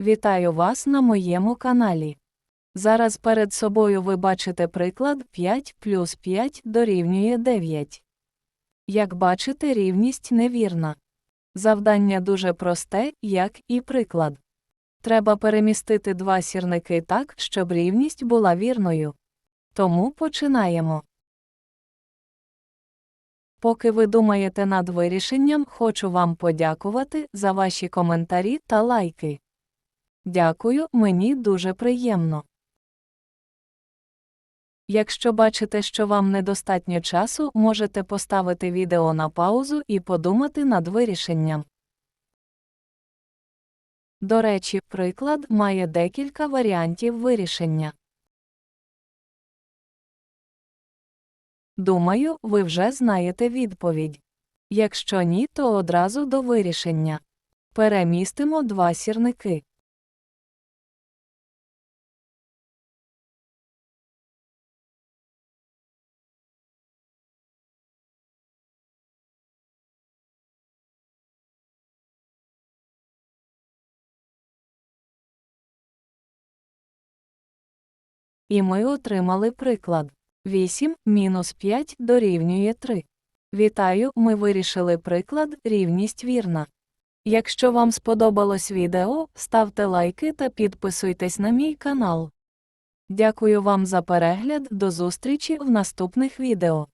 Вітаю вас на моєму каналі. Зараз перед собою ви бачите приклад 5 плюс 5 дорівнює 9. Як бачите, рівність невірна. Завдання дуже просте, як і приклад. Треба перемістити два сірники так, щоб рівність була вірною. Тому починаємо. Поки ви думаєте над вирішенням, хочу вам подякувати за ваші коментарі та лайки. Дякую, мені дуже приємно. Якщо бачите, що вам недостатньо часу, можете поставити відео на паузу і подумати над вирішенням. До речі, приклад має декілька варіантів вирішення. Думаю, ви вже знаєте відповідь. Якщо ні, то одразу до вирішення. Перемістимо два сірники. І ми отримали приклад. 8 мінус 5 дорівнює 3. Вітаю, ми вирішили приклад, рівність вірна. Якщо вам сподобалось відео, ставте лайки та підписуйтесь на мій канал. Дякую вам за перегляд, до зустрічі в наступних відео.